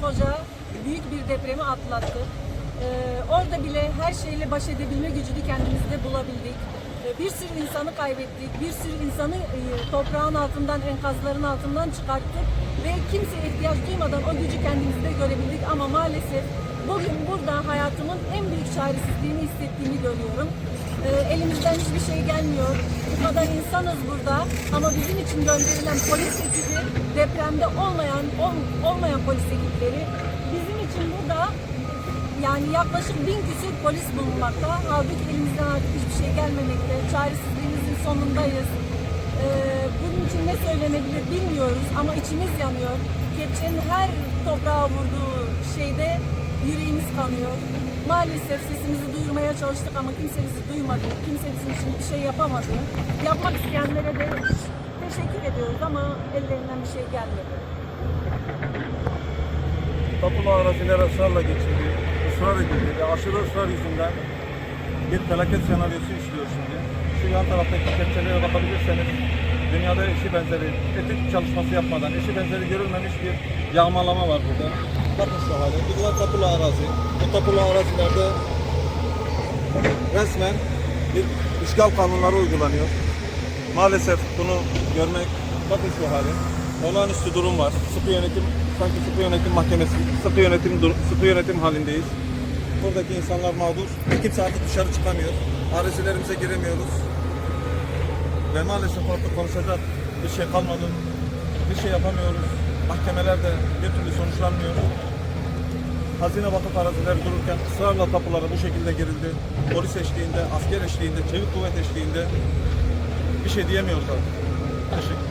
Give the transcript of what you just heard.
koskoca büyük bir depremi atlattık. Ee, orada bile her şeyle baş edebilme gücünü kendimizde bulabildik. Ee, bir sürü insanı kaybettik, bir sürü insanı e, toprağın altından, enkazların altından çıkarttık ve kimse ihtiyaç duymadan o gücü kendimizde görebildik ama maalesef bugün burada hayatımın en büyük çaresizliğini hissettiğimi görüyorum. Elimizden hiçbir şey gelmiyor. Bu kadar insanız burada ama bizim için gönderilen polis ekibi depremde olmayan ol- olmayan polis ekipleri bizim için burada yani yaklaşık bin küsur polis bulunmakta. Halbuki elimizden artık hiçbir şey gelmemekte. Çaresizliğimizin sonundayız. Ee, bunun için ne söylenebilir bilmiyoruz ama içimiz yanıyor. Kepçenin her toprağa vurduğu şeyde yüreğimiz kanıyor. Maalesef sesimizi duyurmaya çalıştık ama kimse bizi duymadı. Kimse bizim için bir şey yapamadı. Yapmak isteyenlere de teşekkür ediyoruz ama ellerinden bir şey gelmedi. Tapulu araziler ısrarla geçildi, ısrar edildi ve aşırı ısrar yüzünden bir felaket senaryosu işliyor şimdi. Şu yan taraftaki kepçelere bakabilirseniz dünyada eşi benzeri, etik çalışması yapmadan eşi benzeri görülmemiş bir yağmalama var burada. Bakın şu hale. Bunlar tapulu arazi. Bu tapulu arazilerde resmen bir işgal kanunları uygulanıyor. Maalesef bunu görmek, bakın şu hali. Olağanüstü durum var. Sıkı yönetim, sanki sıkı yönetim mahkemesi, sıkı yönetim sıkı yönetim halindeyiz. Buradaki insanlar mağdur. Kimse artık dışarı çıkamıyor. Arazilerimize giremiyoruz. Ve maalesef artık konuşacak bir şey kalmadı. Bir şey yapamıyoruz. Mahkemeler de bir türlü sonuçlanmıyor. Hazine vakıf arazileri dururken ısrarla tapulara bu şekilde girildi. Polis eşliğinde, asker eşliğinde, çevik kuvvet eşliğinde bir şey diyemiyoruz artık. Teşekkür